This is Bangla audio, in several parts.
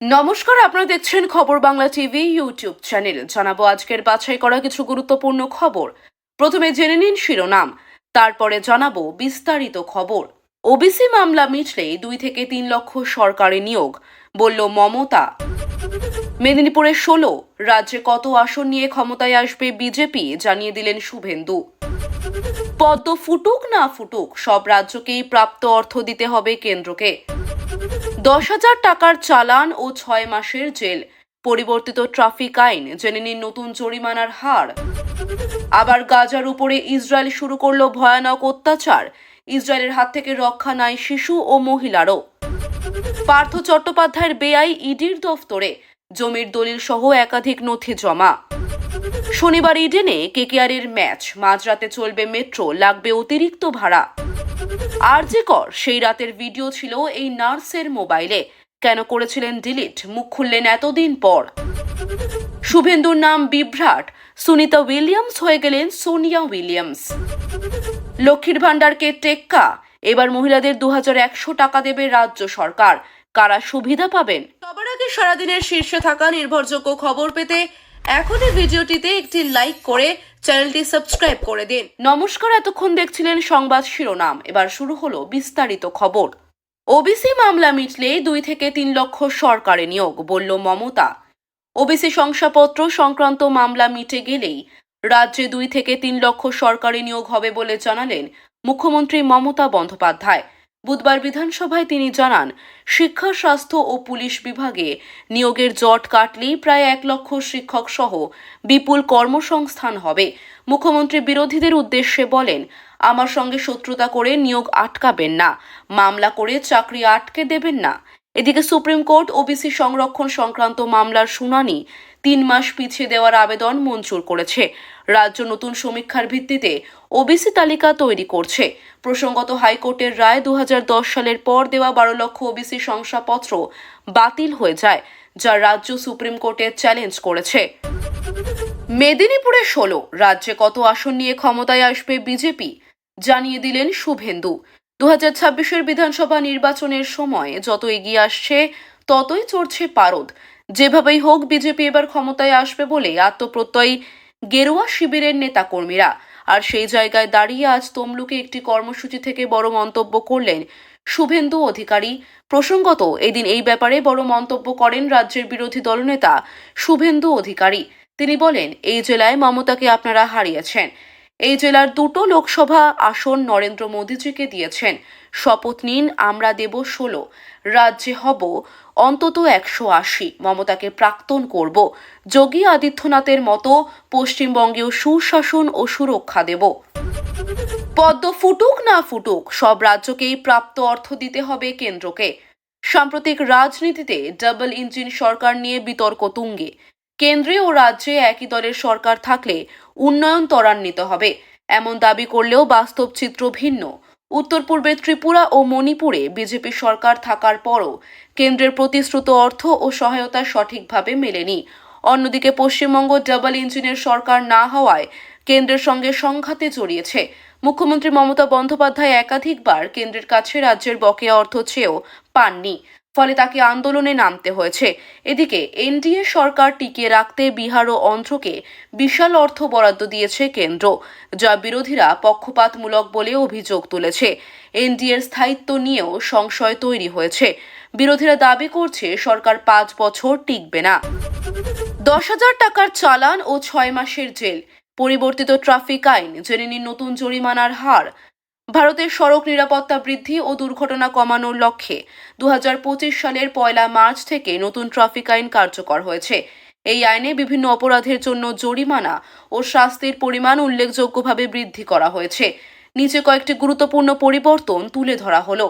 নমস্কার, আপনারা দেখছেন খবর বাংলা টিভি ইউটিউব চ্যানেল। জানাব আজকের বাছাই করা কিছু গুরুত্বপূর্ণ খবর। প্রথমে জেনে নিন শিরোনাম। তারপরে জানাব বিস্তারিত খবর। ওবিসি মামলা মিটলে দুই থেকে তিন লক্ষ সরকারি নিয়োগ, বলল মমতা। মেদিনীপুরে ষোলো, রাজ্যে কত আসন নিয়ে ক্ষমতায় আসবে বিজেপি, জানিয়ে দিলেন শুভেন্দু। পদ্ম ফুটুক না ফুটুক, সব রাজ্যকেই প্রাপ্ত অর্থ দিতে হবে কেন্দ্রকে। দশ হাজার টাকার চালান ও ছয় মাসের জেল। পরিবর্তিত ট্রাফিক আইন, জেনে নিন নতুন জরিমানার হার। আবার গাজার উপরে ইসরায়েল শুরু করল ভয়ানক অত্যাচার। ইসরায়েলের হাত থেকে রক্ষা নাই শিশু ও মহিলারও। পার্থ চট্টোপাধ্যায়ের বেআই ইডির দফতরে। জমির দলিল সহ একাধিক নথি জমা। শনিবার ইডেনে কেকেআরের ম্যাচ। মাঝরাতে চলবে মেট্রো, লাগবে অতিরিক্ত ভাড়া। আরজিকর সেই রাতের ভিডিও ছিল এই নার্সের মোবাইলে। কেন করেছিলেন ডিলিট, মুখ খুললেন এতদিন পর। শুভেন্দুর নাম বিভ্রাট, সুনিতা উইলিয়ামস হয়ে গেলেন সোনিয়া উইলিয়ামস। লক্ষ্মীর ভাণ্ডারকে টেক্কা, এবার মহিলাদের দু একশো টাকা দেবে রাজ্য সরকার। কারা সুবিধা পাবেন? সবার আগে সারাদিনের শীর্ষে থাকা নির্ভরযোগ্য খবর পেতে এখনই ভিডিওটিতে একটি লাইক করে চ্যানেলটি সাবস্ক্রাইব করে দিন। নমস্কার, এতক্ষণ দেখছিলেন সংবাদ শিরোনাম। এবার শুরু হলো বিস্তারিত খবর। ওবিসি মামলা মিটলে দুই থেকে তিন লক্ষ সরকারে নিয়োগ, বলল মমতা। ওবিসি শংসাপত্র সংক্রান্ত মামলা মিটে গেলেই রাজ্যে দুই থেকে তিন লক্ষ সরকারি নিয়োগ হবে বলে জানালেন মুখ্যমন্ত্রী মমতা বন্দ্যোপাধ্যায়। বুধবার বিধানসভায় তিনি জানান, শিক্ষা, স্বাস্থ্য ও পুলিশ বিভাগে নিয়োগের জট কাটলেই প্রায় এক লক্ষ শিক্ষক সহ বিপুল কর্মসংস্থান হবে। মুখ্যমন্ত্রী বিরোধীদের উদ্দেশ্যে বলেন, আমার সঙ্গে শত্রুতা করে নিয়োগ আটকাবেন না, মামলা করে চাকরি আটকে দেবেন না। এদিকে সুপ্রিম কোর্ট ওবিসি সংরক্ষণ সংক্রান্ত মামলার শুনানি তিন মাস পিছিয়ে দেওয়ার আবেদন মঞ্জুর করেছে। রাজ্য নতুন সমীক্ষার ভিত্তিতে ওবিসি তালিকা তৈরি করছে। প্রসঙ্গত হাইকোর্টের রায় দু সালের পর দেওয়া বারো লক্ষ ওবিসি শংসাপত্র বাতিল হয়ে যায়, যা রাজ্য সুপ্রিম কোর্টে চ্যালেঞ্জ করেছে। মেদিনীপুরে ষোলো, রাজ্যে কত আসন নিয়ে ক্ষমতায় আসবে বিজেপি? জানিয়ে দিলেন শুভেন্দু। দু হাজার ছাব্বিশের বিধানসভা নির্বাচনের সময় যত এগিয়ে আসছে, ততই চড়ছে পারদ। যেভাবেই হোক, বিজেপি এবার ক্ষমতায় আসবে বলে আত্মপ্রত্যয়ী গেরুয়া শিবিরের নেতাকর্মীরা। আর সেই জায়গায় দাঁড়িয়ে আজ তমলুকে একটি কর্মসূচি থেকে বড় মন্তব্য করলেন শুভেন্দু অধিকারী। প্রসঙ্গত, এদিন এই ব্যাপারে বড় মন্তব্য করেন রাজ্যের বিরোধী দলনেতা শুভেন্দু অধিকারী। তিনি বলেন, এই জেলায় মমতাকে আপনারা হারিয়েছেন। এই জেলার দুটো লোকসভা আসন নরেন্দ্র মোদীজিকে দিয়েছেন। শপথ নিন, আমরা দেব ষোলো। রাজ্যে হব অন্তত একশো আশি। মমতাকে প্রাক্তন করব। যোগী আদিত্যনাথের মতো পশ্চিমবঙ্গেও সুশাসন ও সুরক্ষা দেব। পদ্ম ফুটুক না ফুটুক, সব রাজ্যকেই প্রাপ্ত অর্থ দিতে হবে কেন্দ্রকে। সাম্প্রতিক রাজনীতিতে ডাবল ইঞ্জিন সরকার নিয়ে বিতর্ক তুঙ্গে। কেন্দ্রে ও রাজ্যে একই দলের সরকার থাকলে উন্নয়ন ত্বরান্বিত হবে। এমন দাবি করলেও বাস্তব চিত্র ভিন্ন। উত্তর পূর্বে ত্রিপুরা ও মণিপুরে বিজেপি সরকার থাকার পরও কেন্দ্রের প্রতিশ্রুত অর্থ ও সহায়তা সঠিকভাবে মেলেনি। অন্যদিকে পশ্চিমবঙ্গ ডাবল ইঞ্জিনের সরকার না হওয়ায় কেন্দ্রের সঙ্গে সংঘাতে জড়িয়েছে। মুখ্যমন্ত্রী মমতা বন্দ্যোপাধ্যায় একাধিকবার কেন্দ্রের কাছে রাজ্যের বকেয়া অর্থ চেয়েও পাননি। ফলে তাকে আন্দোলনে নামতে হয়েছে। এদিকে এনডিএ সরকার টিকিয়ে রাখতে বিহার ও অন্ধ্রকে বিশাল অর্থ বরাদ্দ দিয়েছে কেন্দ্র, যা বিরোধীরা পক্ষপাতমূলক বলে অভিযোগ তুলেছে। এনডিএর স্থায়িত্ব নিয়েও সংশয় তৈরি হয়েছে। বিরোধীরা দাবি করছে সরকার পাঁচ বছর টিকবে না। দশ হাজার টাকার চালান ও ছয় মাসের জেল। পরিবর্তিত ট্রাফিক আইন, জেনে নিন নতুন জরিমানার হার। ভারতের সড়ক নিরাপত্তা বৃদ্ধি ও দুর্ঘটনা কমানোর লক্ষ্যে দু হাজার পঁচিশ সালের পয়লা মার্চ থেকে নতুন ট্রাফিক আইন কার্যকর হয়েছে। এই আইনে বিভিন্ন অপরাধের জন্য জরিমানা ও শাস্তির পরিমাণ উল্লেখযোগ্যভাবে বৃদ্ধি করা হয়েছে। নিচে কয়েকটি গুরুত্বপূর্ণ পরিবর্তন তুলে ধরা হলো।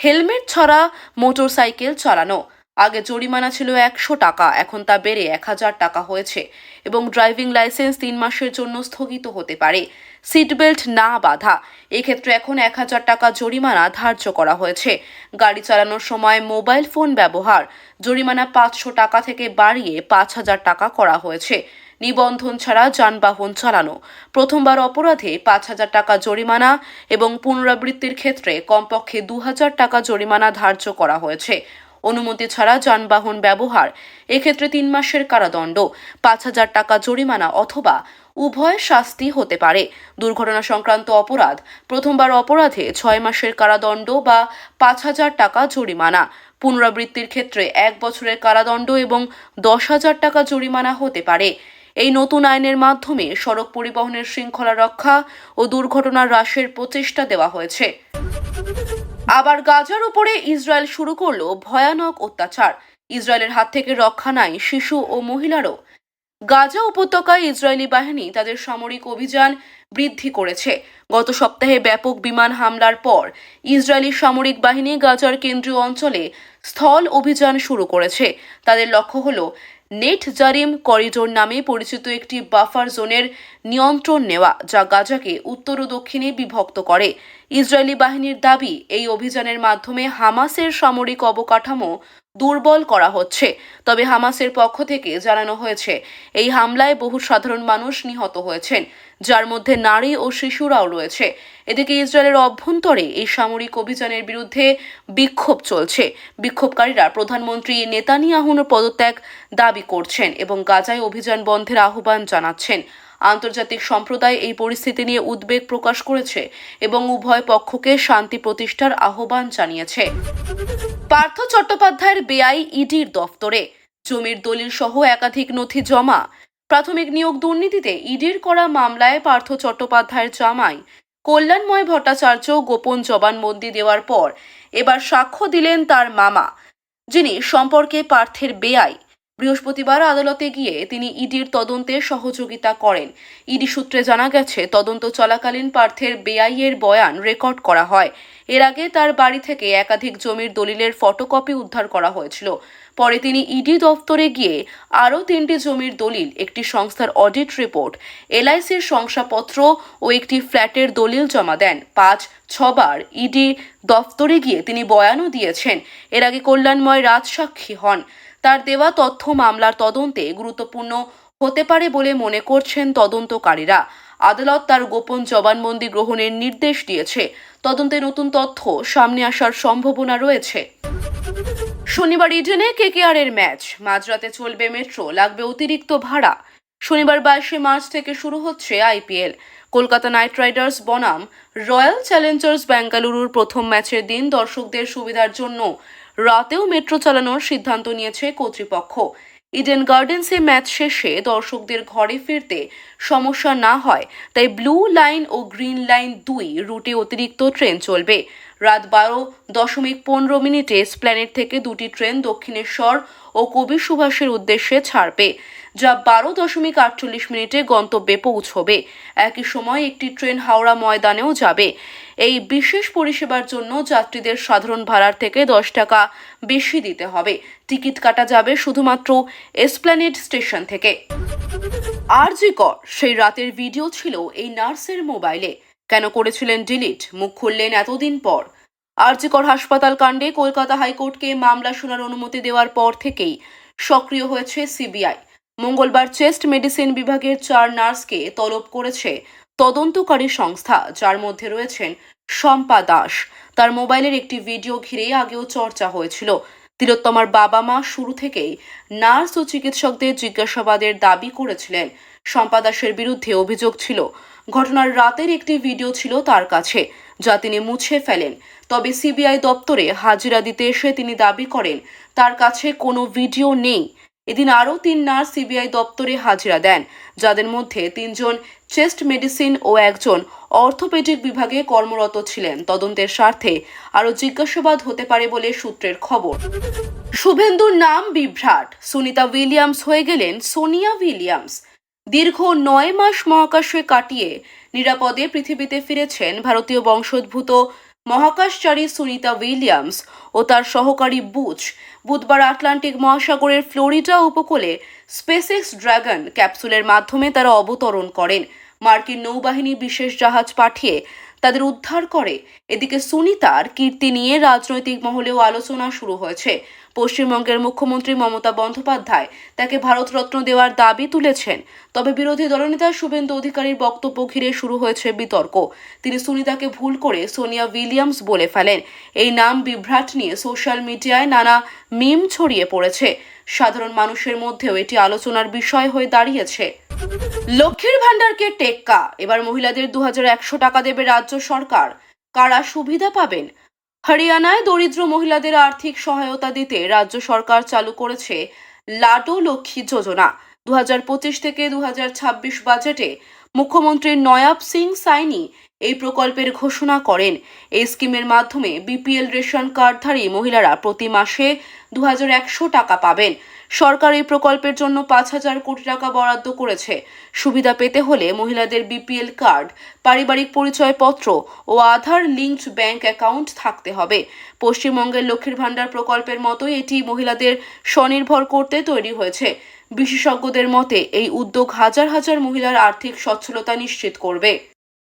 হেলমেট ছাড়া মোটরসাইকেল চালানো। আগে জরিমানা ছিল একশো টাকা, এখন তা বেড়ে এক হাজার টাকা হয়েছে এবং ড্রাইভিং লাইসেন্স তিন মাসের জন্য স্থগিত হতে পারে। সিট বেল্ট না বাধা। এক্ষেত্রে এখন এক হাজার টাকা জরিমানা ধার্য করা হয়েছে। গাড়ি চালানোর সময় মোবাইল ফোন ব্যবহার। জরিমানা পাঁচশো টাকা থেকে বাড়িয়ে পাঁচ হাজার টাকা করা হয়েছে। নিবন্ধন ছাড়া যানবাহন চালানো। প্রথমবার অপরাধে পাঁচ হাজার টাকা জরিমানা এবং পুনরাবৃত্তির ক্ষেত্রে কমপক্ষে দু হাজার টাকা জরিমানা ধার্য করা হয়েছে। অনুমতি ছাড়া যানবাহন ব্যবহার। এক্ষেত্রে তিন মাসের কারাদণ্ড। পাঁচ হাজার টাকা জরিমানা অথবা উভয় শাস্তি হতে পারে। দুর্ঘটনা সংক্রান্ত অপরাধ, প্রথমবার অপরাধে ছয় মাসের কারাদণ্ড বা পাঁচ হাজার টাকা জরিমানা। পুনরাবৃত্তির ক্ষেত্রে এক বছরের কারাদণ্ড এবং দশ হাজার টাকা জরিমানা হতে পারে। এই নতুন আইনের মাধ্যমে সড়ক পরিবহনের শৃঙ্খলা রক্ষা ও দুর্ঘটনা হ্রাসের প্রচেষ্টা দেওয়া হয়েছে। আবার গাজার উপরে ইসরায়েল শুরু করল ভয়ানক অত্যাচার। ইসরায়েলের হাত থেকে রক্ষা নাই শিশু ও মহিলারও। গাজা উপত্যকায় ইসরায়েলি বাহিনী তাদের সামরিক অভিযান বৃদ্ধি করেছে। গত সপ্তাহে ব্যাপক বিমান হামলার পর ইসরায়েলি সামরিক বাহিনী গাজার কেন্দ্রীয় অঞ্চলে স্থল অভিযান শুরু করেছে। তাদের লক্ষ্য হল নেট জারিম করিডোর নামে পরিচিত একটি বাফার জোনের নিয়ন্ত্রণ নেওয়া, যা গাজাকে উত্তর ও দক্ষিণে বিভক্ত করে। ইসরায়েলি বাহিনীর দাবি, এই অভিযানের মাধ্যমে হামাসের সামরিক অবকাঠামো দুর্বল করা হচ্ছে। তবে হামাসের পক্ষ থেকে জানানো হয়েছে, এই হামলায় বহু সাধারণ মানুষ নিহত হয়েছেন, যার মধ্যে নারী ও শিশুরাও রয়েছে। এদিকে ইসরায়েলের অভ্যন্তরে এই সামরিক অভিযানের বিরুদ্ধে বিক্ষোভ চলছে। বিক্ষোভকারীরা প্রধানমন্ত্রী নেতানিয়াহুর পদত্যাগ দাবি করছেন এবং গাজায় অভিযান বন্ধের আহ্বান জানাচ্ছেন। আন্তর্জাতিক সম্প্রদায় এই পরিস্থিতি নিয়ে উদ্বেগ প্রকাশ করেছে এবং উভয় পক্ষকে শান্তি প্রতিষ্ঠার আহ্বান জানিয়েছে। পার্থ চট্টোপাধ্যায়ের বেআই ইডির দফতরে। জমির দলিল সহ একাধিক নথি জমা। প্রাথমিক নিয়োগ দুর্নীতিতে ইডির করা মামলায় পার্থ চট্টোপাধ্যায়ের জামাই কল্যাণময় ভট্টাচার্য গোপন জবানবন্দি দেওয়ার পর এবার সাক্ষ্য দিলেন তার মামা, যিনি সম্পর্কে পার্থের বেআই। বৃহস্পতিবার আদালতে গিয়ে তিনি ইডির তদন্তে সহযোগিতা করেন। ইডি সূত্রে জানা গেছে, তদন্ত চলাকালীন পার্থের বেআইয়ের বয়ান রেকর্ড করা হয়। এর আগে তার বাড়ি থেকে একাধিক জমির দলিলের ফটোকপি উদ্ধার করা হয়েছিল। পরে তিনি ইডি দফতরে গিয়ে আরও তিনটি জমির দলিল, একটি সংস্থার অডিট রিপোর্ট, এলআইসির শংসাপত্র ও একটি ফ্ল্যাটের দলিল জমা দেন। পাঁচ, ছবার ইডি দফতরে গিয়ে তিনি বয়ানও দিয়েছেন। এর আগে কল্যাণময় রাজসাক্ষী হন। তার দেওয়া তথ্য মামলার তদন্তে গুরুত্বপূর্ণ হতে পারে বলে মনে করছেন তদন্তকারীরা। আদালত তার গোপন জবানবন্দি গ্রহণের নির্দেশ দিয়েছে। তদন্তে নতুন তথ্য সামনে আসার সম্ভাবনা রয়েছে। শনিবার ইডেনে কেকেআরের ম্যাচ। মাঝরাতে চলবে মেট্রো, লাগবে অতিরিক্ত ভাড়া। শনিবার বাইশে মার্চ থেকে শুরু হচ্ছে আইপিএল। কলকাতা নাইট রাইডার্স, বনাম, রয়্যাল চ্যালেঞ্জার্স বেঙ্গালুরুর প্রথম ম্যাচের দিন দর্শকদের সুবিধার জন্য রাতেও মেট্রো চালানোর সিদ্ধান্ত নিয়েছে কর্তৃপক্ষ। ইডেন গার্ডেন্সে ম্যাচ শেষে দর্শকদের ঘরে ফিরতে সমস্যা না হয়, তাই ব্লু লাইন ও গ্রিন লাইন দুই রুটে অতিরিক্ত ট্রেন চলবে। রাত বারো দশমিক পনেরো মিনিটে স্প্ল্যানেট থেকে দুটি ট্রেন দক্ষিণেশ্বর ও কবি সুভাষের উদ্দেশ্যে ছাড়বে, যা বারো দশমিক আটচল্লিশ মিনিটে গন্তব্যে পৌঁছবে। একই সময় একটি ট্রেন হাওড়া ময়দানেও যাবে। এই বিশেষ পরিষেবার জন্য যাত্রীদের সাধারণ ভাড়ার থেকে দশ টাকা বেশি দিতে হবে। টিকিট কাটা যাবে শুধুমাত্র এসপ্ল্যানেড স্টেশন থেকে। আরজিকর সেই রাতের ভিডিও ছিল এই নার্সের মোবাইলে। কেন করেছিলেন ডিলিট? মুখ খুললেন এতদিন পর। আরজিকর হাসপাতাল কাণ্ডে কলকাতা হাইকোর্টকে মামলা শোনার অনুমতি দেওয়ার পর থেকেই সক্রিয় হয়েছে সিবিআই। মঙ্গলবার চেস্ট মেডিসিন বিভাগের চার নার্সকে তলব করেছে তদন্তকারী সংস্থা, যার মধ্যে রয়েছেন শম্পা দাস। তার মোবাইলের একটি ভিডিও ঘিরে আগেও চর্চা হয়েছিল। তিলোত্তমার বাবা মা শুরু থেকেই নার্স ও চিকিৎসকদের জিজ্ঞাসাবাদের দাবি করেছিলেন। শম্পা দাসের বিরুদ্ধে অভিযোগ ছিল, ঘটনার রাতের একটি ভিডিও ছিল তার কাছে, যা তিনি মুছে ফেলেন। তবে সিবিআই দপ্তরে হাজিরা দিতে এসে তিনি দাবি করেন, তার কাছে কোনো ভিডিও নেই। এদিন আরও তিন নার্স সিবিআই দপ্তরে হাজিরা দেন, যাদের মধ্যে তিনজন চেস্ট মেডিসিন ও একজন অর্থোপেডিক বিভাগে কর্মরত ছিলেন। তদন্তের স্বার্থে আরও জিজ্ঞাসাবাদ হতে পারে বলে সূত্রের খবর। শুভেন্দুর নাম বিভ্রাট। সুনিতা উইলিয়ামস হয়ে গেলেন সোনিয়া উইলিয়ামস। দীর্ঘ নয় মাস মহাকাশে কাটিয়ে নিরাপদে পৃথিবীতে ফিরেছেন ভারতীয় বংশোদ্ভূত মহাকাশচারী সুনিতা উইলিয়ামস ও তার সহকারী বুচ বুধবার আটলান্টিক মহাসাগরের ফ্লোরিডা উপকূলে স্পেসএক্স ড্রাগন ক্যাপসুলের মাধ্যমে তারা অবতরণ করেন। মার্কিন নৌবাহিনী বিশেষ জাহাজ পাঠিয়ে তাদের উদ্ধার করে। এদিকে সুনিতার কীর্তি নিয়ে রাজনৈতিক মহলেও আলোচনা শুরু হয়েছে। পশ্চিমবঙ্গের মুখ্যমন্ত্রী মমতা বন্দ্যোপাধ্যায় তাকে ভারতরত্ন দেওয়ার দাবি তুলেছেন। তবে বিরোধী দলনেতা শুভেন্দু অধিকারীর বক্তব্য ঘিরে শুরু হয়েছে বিতর্ক। তিনি সুনিতাকে ভুল করে সোনিয়া উইলিয়ামস বলে ফেলেন। এই নাম বিভ্রাট নিয়ে সোশ্যাল মিডিয়ায় নানা মিম ছড়িয়ে পড়েছে। সাধারণ মানুষের মধ্যেও এটি আলোচনার বিষয় হয়ে দাঁড়িয়েছে। লক্ষ্মীর ভাণ্ডারকে টেক্কা। এবার মহিলাদের দু টাকা দেবে রাজ্য সরকার। কারা সুবিধা পাবেন? হরিয়ানায় দরিদ্র মহিলাদের আর্থিক সহায়তা দিতে রাজ্য সরকার চালু করেছে লাডো লক্ষ্মী যোজনা। দু হাজার পঁচিশ থেকে দু হাজার ছাব্বিশ বাজেটে মুখ্যমন্ত্রী নয়াব সিং সাইনি এই প্রকল্পের ঘোষণা করেন। এই স্কিমের মাধ্যমে বিপিএল রেশন কার্ডধারী মহিলারা প্রতি মাসে দু হাজার একশো টাকা পাবেন। সরকার এই প্রকল্পের জন্য পাঁচ হাজার কোটি টাকা বরাদ্দ করেছে। সুবিধা পেতে হলে মহিলাদের বিপিএল কার্ড, পারিবারিক পরিচয়পত্র ও আধার লিঙ্কড ব্যাংক অ্যাকাউন্ট থাকতে হবে। পশ্চিমবঙ্গের লক্ষ্মীর ভাণ্ডার প্রকল্পের মতোই এটি মহিলাদের স্বনির্ভর করতে তৈরি হয়েছে। বিশেষজ্ঞদের মতে, এই উদ্যোগ হাজার হাজার মহিলার আর্থিক সচ্ছলতা নিশ্চিত করবে।